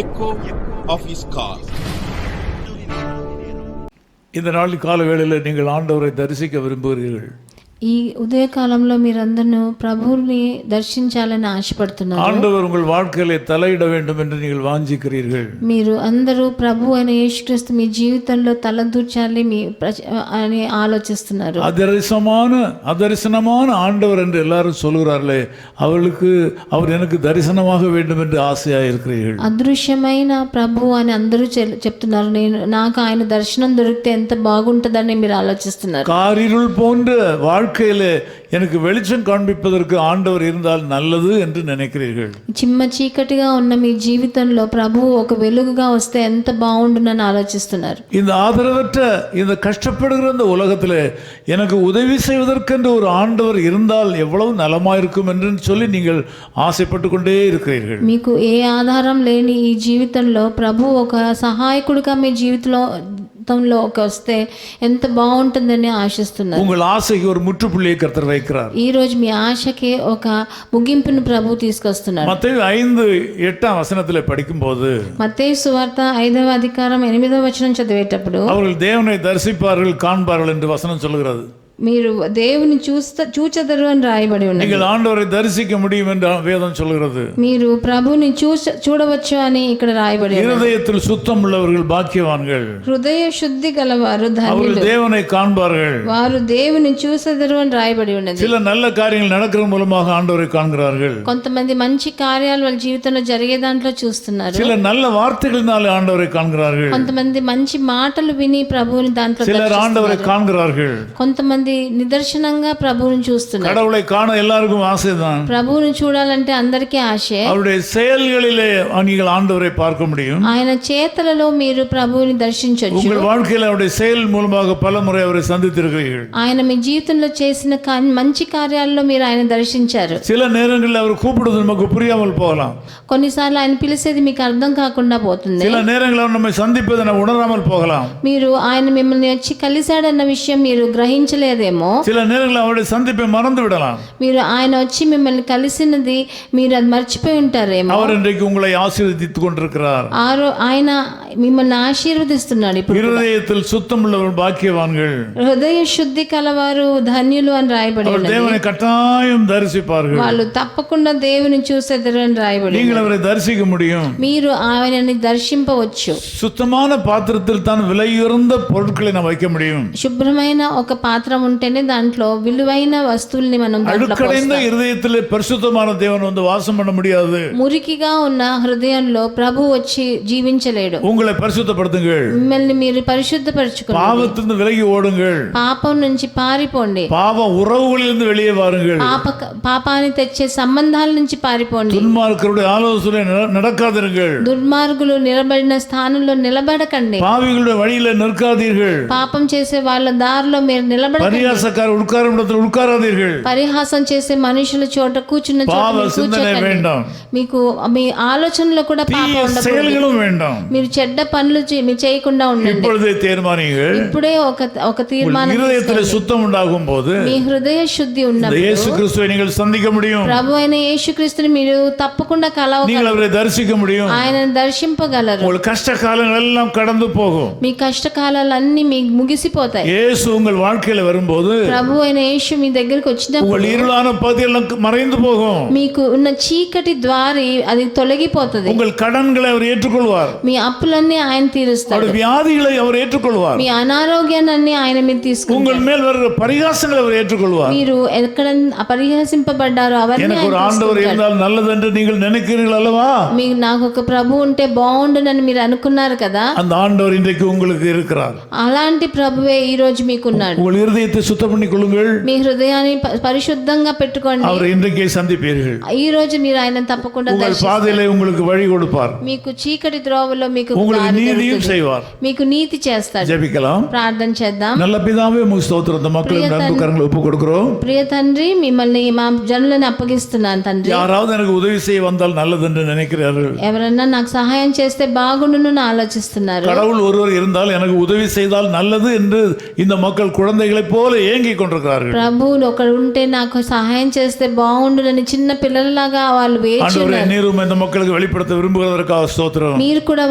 Echo of his இந்த நாள் கால வேளையில் நீங்கள் ஆண்டவரை தரிசிக்க விரும்புகிறீர்கள். ఈ ఉదయకాలంలో మీరందరూ ప్రభువుని దర్శించాలని ఆశపడుతున్నారు ஆண்டவர் உங்கள் வாழ்க்கையிலே தலையிட வேண்டும் என்று நீங்கள் வாஞ்சிக்கிறீர்கள் మీరు అందరూ ప్రభు అయిన యేసుక్రీస్తు మీ జీవితంలో తలదూర్చాలి మీ ప్రజ- అని ఆలోచిస్తున్నారు அதரிசமான அதரிசனமான ஆண்டவர் என்று எல்லாரும் சொல்கிறார்களே அவர்களுக்கு அவர் எனக்கு தரிசனமாக வேண்டும் என்று ஆசையாக இருக்கிறீர்கள் అదృశ్యమైన ప్రభు అని అందరూ చె- చెప్తున్నారు నేను నాకు ఆయన దర్శనం దొరికితే ఎంత బాగుంటుందని మీరు ఆలోచిస్తున్నారు காரிருள் போன்ற வாழ்க்கையிலே எனக்கு வெளிச்சம் காண்பிப்பதற்கு ஆண்டவர் இருந்தால் நல்லது என்று நினைக்கிறீர்கள் చిమ్మ చీకటిగా ఉన్న మీ జీవితంలో ప్రభు ఒక వెలుగుగా వస్తే ఎంత బాగుండునని ఆలోచిస్తున్నారు இந்த ஆதரவற்ற இந்த கஷ்டப்படுகிற இந்த உலகத்தில் எனக்கு உதவி செய்வதற்கென்று ஒரு ஆண்டவர் இருந்தால் எவ்வளவு நலமாயிருக்கும் என்று சொல்லி நீங்கள் ஆசைப்பட்டு கொண்டே இருக்கிறீர்கள் మీకు ఏ ఆధారం లేని ఈ జీవితంలో ప్రభు ఒక సహాయకుడిగా మీ జీవితంలో జీవితంలో ఒక వస్తే ఎంత బాగుంటుందని ఆశిస్తున్నారు உங்கள் ஆசைக்கு ஒரு முற்றுப்புள்ளியை கர்த்தர் வைக்கிறார் ఈ రోజు మీ ఆశకి ఒక ముగింపును ప్రభు తీసుకొస్తున్నారు மத்திய ஐந்து எட்டாம் வசனத்தில் படிக்கும்போது మత్తయి సువార్త ఐదవ అధికారం ఎనిమిదవ వచనం చదివేటప్పుడు அவர்கள் தேவனை தரிசிப்பார்கள் காண்பார்கள் என்று வசனம் சொல்கிறது మీరు దేవుని చూస్త చూచెదరు అని రాయబడి ఉన్నది நீங்கள் ஆண்டவரை தரிசிக்க முடியும் என்று வேதம் சொல்கிறது మీరు ప్రభుని చూచ చూడవచ్చు అని ఇక్కడ రాయబడి இருதயத்தில் சுத்தம் உள்ளவர்கள் பாக்கியவான்கள் హృదయ శుద్ధి గలవారు அவர்கள் ధన్యులు தேவனை காண்பார்கள் వారు దేవుని చూసెదరు అని రాయబడి ఉన్నది சில நல்ல காரியங்கள் நடக்கிறது மூலமாக ஆண்டவரை காண்கிறார்கள் కొంతమంది మంచి కార్యాలు వాళ్ళ జీవితంలో జరిగే దాంట్లో చూస్తున్నారు చల నల్ల వార్తలు வார்த்தைகளினாலே ஆண்டவரை காண்கிறார்கள் కొంతమంది మంచి మాటలు విని ప్రభుని దాంట్లో సిలర్ దర్శిస్తున్నారు. ఆండవரை కొంతమంది నిదర్శనంగా ప్రభువుని చూస్తున్నారు கடவுளை காண எல்லாருக்கும் ஆசைதான் ప్రభువుని చూడాలంటే అందరికీ ఆశే அவருடைய செயல்களிலே நீங்கள் ஆண்டவரை பார்க்க முடியும் ఆయన చేతలలో మీరు ప్రభువుని దర్శించవచ్చు உங்கள் வாழ்க்கையில் அவருடைய செயல் மூலமாக பல முறை அவரை சந்தித்திருக்கிறீர்கள் ఆయన మీ జీవితంలో చేసిన కా- మంచి కార్యాల్లో మీరు ఆయన దర్శించారు சில நேரங்களில் அவர் கூப்பிடுவது நமக்கு புரியாமல் போகலாம் కొన్నిసార్లు ఆయన పిలిచేది మీకు అర్థం కాకుండా పోతుంది சில நேரங்களில் அவர் நம்மை சந்திப்பதை நம்ம உணராமல் போகலாம் మీరు ఆయన మిమ్మల్ని వచ్చి కలిశాడన్న విషయం మీరు గ్రహించలేదేమో சில நேரங்களில் அவருடைய சந்திப்பை மறந்து விடலாம் మీరు ఆయన వచ్చి మిమ్మల్ని కలిసినది మీరు అది మర్చిపోయి ఉంటారేమో அவர் இன்றைக்கு உங்களை ஆசீர்வதித்துக் கொண்டிருக்கிறார் ఆ రో ఆయన మిమ్మల్ని ఆశీర్వదిస్తున్నాడు ఇప్పుడు இருதயத்தில் சுத்தம் உள்ளவர் பாக்கியவான்கள் హృదయ శుద్ధి కలవారు ధన్యులు అని రాయబడి அவர் ఉన్నది தேவனை கட்டாயம் தரிசிப்பார்கள் వాళ్ళు తప్పకుండా దేవుని చూసేద్దరు అని రాయబడి நீங்கள் அவரை தரிசிக்க முடியும் మీరు ఆయనని దర్శింపవచ్చు சுத்தமான பாத்திரத்தில் தான் விலையுறந்த பொருட்களை நாம் வைக்க முடியும் శుభ్రమైన ఒక పాత్ర ఉంటేనే దాంట్లో విలువైన వస్తువుల్ని మనం దాంట్లో அழுக்கடைந்த இருதயத்தில் பரிசுத்தமான தேவன் வந்து வாசம் பண்ண முடியாது మురికిగా ఉన్న హృదయంలో ప్రభు వచ్చి జీవించలేడు உங்களை பரிசுத்தப்படுத்துங்கள் మిమ్మల్ని మీరు పరిశుద్ధపరచుకోండి பாவத்திலிருந்து விலகி ஓடுங்கள் పాపం నుంచి పారిపోండి பாவ உறவுகளிலிருந்து வெளியே வாருங்கள் పాప పాపాన్ని తెచ్చే సంబంధాల నుంచి పారిపోండి துன்மார்க்கருடைய ஆலோசனை நட- நடக்காதிருங்கள் దుర్మార్గులు నిలబడిన స్థానంలో నిలబడకండి பாவிகளுடைய வழியில நிற்காதீர்கள் పాపం చేసే వాళ్ళ దారిలో మీరు నిలబడకండి பரியாசக்கார உட்காரும் இடத்தில் உட்காராதீர்கள் పరిహాసం చేసే మనుషుల చోట కూర్చున్న చోట பாவ మీరు சிந்தனை కూర్చోకండి வேண்டாம் మీకు మీ ఆలోచనలో కూడా పాపం தீய ఉండకూడదు செயல்களும் வேண்டாம் మీరు చెడ్డ పనులు చే- మీరు చేయకుండా ఉండండి இப்பொழுதே தீர்மானிங்கள் ఇప్పుడే ఒక ఒక తీర్మానం இருதயத்தில் சுத்தம் உண்டாகும் போது మీ హృదయ శుద్ధి இந்த ఉన్నప్పుడు இயேசு கிறிஸ்துவை நீங்கள் சந்திக்க முடியும் ప్రభు అయిన యేసుక్రీస్తుని మీరు తప్పకుండా కలవ நீங்கள் அவரை தரிசிக்க முடியும் ఆయనను దర్శింపగలరు உங்கள் கஷ்ட காலங்கள் எல்லாம் கடந்து போகும் మీ కష్టకాలాలన్నీ మీకు ముగిసిపోతాయి இயேசு உங்கள் வாழ்க்கையில வரும்போது ప్రభు అయిన యేసు మీ దగ్గరికి వచ్చినప్పుడు உங்கள் இருளான பகுதியெல்லாம் மறைந்து போகும் మీకు ఉన్న చీకటి ద్వారి అది తొలగిపోతుంది உங்கள் கடன்களை அவர் ஏற்றுக்கொள்வார் మీ అప్పులన్నీ ఆయన తీరుస్తాడు அவருடைய வியாதிகளை அவர் ஏற்றுக்கொள்வார் మీ అనారోగ్యాన్ని ఆయన మీరు తీసుకుంటారు உங்கள் மேல் வருகிற பரிகாசங்களை அவர் ஏற்றுக்கொள்வார் మీరు ఎక్కడ పరిహసింపబడ్డారో అవన్నీ எனக்கு ஒரு ఆయన ஆண்டவர் తీసుకుంటాడు. இருந்தால் நல்லது என்று நீங்கள் நினைக்கிறீர்கள் அல்லவா మీకు నాకు ఒక ప్రభు ఉంటే బాగుండునని మీరు అనుకున్నారు కదా அந்த ஆண்டவர் இன்றைக்கு உங்களுக்கு இருக்கிறார் అలాంటి ప్రభువే ఈ రోజు మీకున్నాడు உங்கள் இருதயத்தை சுத்தம் பண்ணிக் கொள்ளுங்கள் మీ హృదయాన్ని ప- పరిశుద్ధంగా పెట్టుకోండి அவரை இன்றைக்கே சந்திப்பீர்கள் ఈ రోజు మీరు ఆయన తప్పకుండా உங்கள் దర్శిస్తారు பாதையிலே உங்களுக்கு வழி கொடுப்பார் మీకు చీకటి ద్రోవలో మీకు உங்களுக்கு దారి நீதியும் దొరుకుతుంది. செய்வார் మీకు నీతి చేస్తాడు ஜெபிக்கலாம் ప్రార్థన చేద్దాం நல்ல பிதாவே உங்க ஸ்தோத்திரம் இந்த மக்களுக்கு நண்பு கரங்களை ஒப்பு கொடுக்கிறோம் ప్రియ తండ్రి మిమ్మల్ని మా జనులను అప్పగిస్తున్నాను తండ్రి யாராவது எனக்கு உதவி செய்ய வந்தால் நல்லது என்று நினைக்கிறார்கள் ఎవరన్నా నాకు సహాయం చేస్తే బాగుండును అని ఆలోచిస్తున్నారు கடவுள் ஒருவர் இருந்தால் எனக்கு உதவி செய்தால் நல்லது என்று இந்த மக்கள் குழந்தைகளைப் போல ஏங்கிக் கொண்டிருக்கிறார்கள் ప్రభు ఒకడు ఉంటే నాకు సహాయం చేస్తే బాగుండునని చిన్న పిల్లలలాగా వాళ్ళు వేచి ஆண்டவரே நீரும் இந்த மக்களுக்கு வெளிப்படுத்த விரும்புவதற்காக ஸ்தோத்திரம் మీరు కూడా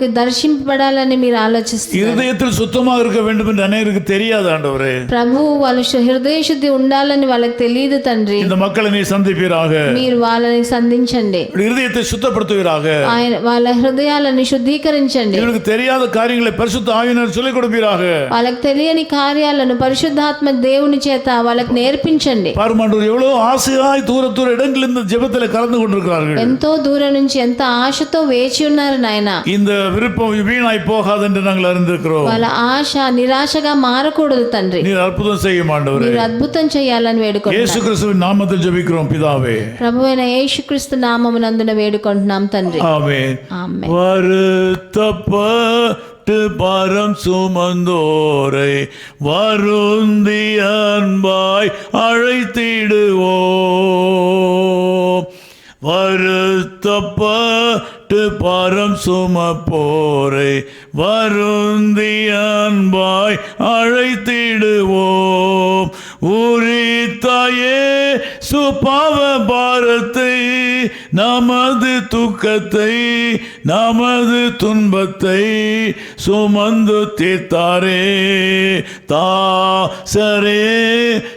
వాళ్ళనికి దర్శింపబడాలని మీరు ఆలోచిస్తారు இருதயத்தில் சுத்தமாக இருக்க வேண்டும் என்று அநேகருக்கு தெரியாது ஆண்டவரே ప్రభు వాళ్ళ శు- హృదయ శుద్ధి ఉండాలని వాళ్ళకి తెలియదు తండ్రి இந்த மக்களை நீ சந்திப்பீராக మీరు వాళ్ళని సంధించండి இருதயத்தை சுத்தப்படுத்துவீராக ఆయన వాళ్ళ హృదయాలని శుద్ధీకరించండి இவனுக்கு தெரியாத காரியங்களை பரிசுத்த ஆவியினர் சொல்லிக் கொடுப்பீராக వాళ్ళకి తెలియని కార్యాలను పరిశుద్ధాత్మ దేవుని చేత వాళ్ళకి నేర్పించండి பாருமாண்டவர் எவ்வளவு ஆசையாய் தூர தூர இடங்களில் இந்த ஜெபத்தில் கலந்து கொண்டிருக்கிறார்கள் ఎంతో దూరం నుంచి ఎంత ఆశతో వేచి ఉన్నారు నాయన இந்த விருப்பம் வீணாய் போகாது என்று நாங்கள் அறிந்திருக்கிறோம் వాళ్ళ ఆశ నిరాశగా మారకూడదు తండ్రి நீர் அற்புதம் செய்யும் ஆண்டவரே మీరు అద్భుతం చేయాలని వేడుకుంటున్నాం இயேசு கிறிஸ்துவின் நாமத்தில் ஜெபிக்கிறோம் பிதாவே ప్రభు అయిన యేసుక్రీస్తు నామమునందున వేడుకుంటున్నాం తండ్రి ஆமென் ఆమె வருத்தப்பட்டு பரம் சுமந்தோரை வருந்தி அன்பாய் அழைத்திடுவோம் வருத்தப்பட்டு பரம் சுமப்போரை வருந்தி அன்பாய் அழைத்திடுவோம். உரித்தாயே சுபாவ பாரத்தை நமது துக்கத்தை நமது துன்பத்தை சுமந்து தீர்த்தாரே. தாசரே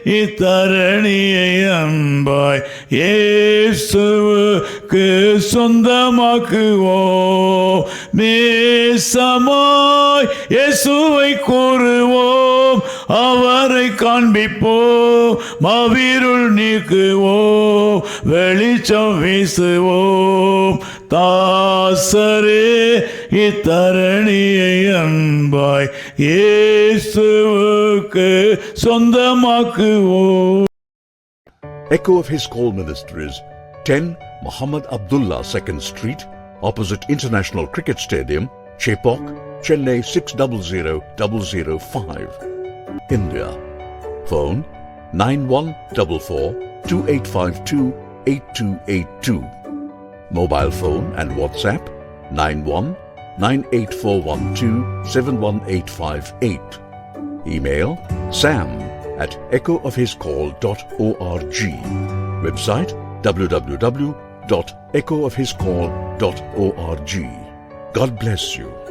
இத்தரணியை அன்பாய் ஏசுவுக்கு சொந்தமாக்குவோ நேசமாய் இயேசுவை கூறுவோம். அவரை காண்பிப்போம். மவிருள் நீக்குவோம். வெளிச்சம் வீசுவோம் தாசரே இத்தரணியை அன்பாய் இயேசுவுக்கு சொந்தமாக்குவோம் Echo of His Call Ministries, 10 Muhammad Abdullah 2nd Street, opposite International Cricket Stadium, Chepok, Chennai 600005. India. Phone 9144 2852 8282. Mobile phone and WhatsApp 91 98412 71858. Email sam at echoofhiscall.org. Website www.echoofhiscall.org. God bless you.